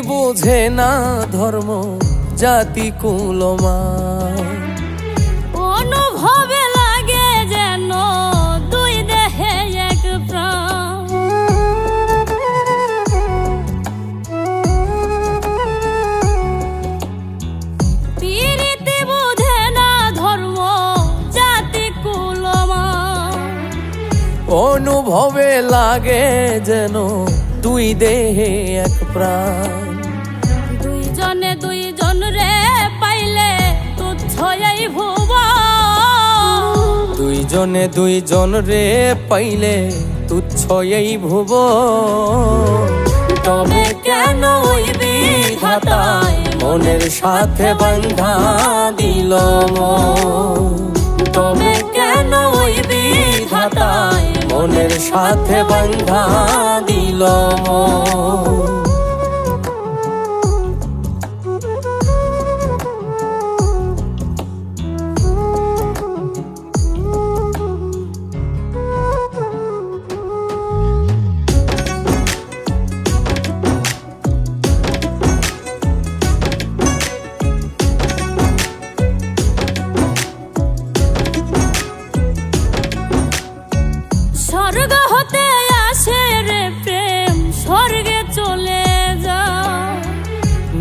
বুঝে না ধর্ম জাতি কুলমা। অনুভবে লাগে যেন দুই দেহে এক প্রাণ। পীড়িতি বুঝে না ধর্ম জাতি কুলমা। অনুভবে লাগে যেন দুই দেহে এক প্রাণ। দুইজনে দুইজন রে পাইলে তুচ্ছ এই ভুব দুইজনে দুইজন রে পাইলে তুচ্ছ এই ভুব তবে কেন ওই বিধাতায় মনের সাথে বন্ধা দিল। তবে কেন ওই বিধাতায় মনের সাথে বন্ধা দিল মন।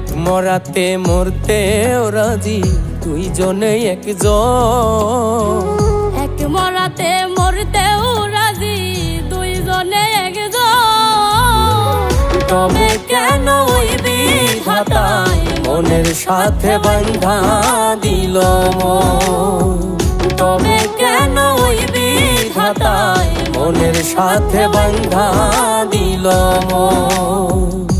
এক মরাতে মরতে রাজি দুইজনে একজন এক মরাতে মরতেও রাজি, দুইজনে একজন তবে কেন ওই বিধাতায় মনের সাথে বন্ধা দিল। তবে কেন ওই বিধাতায় মনের সাথে বন্ধা দিল মন।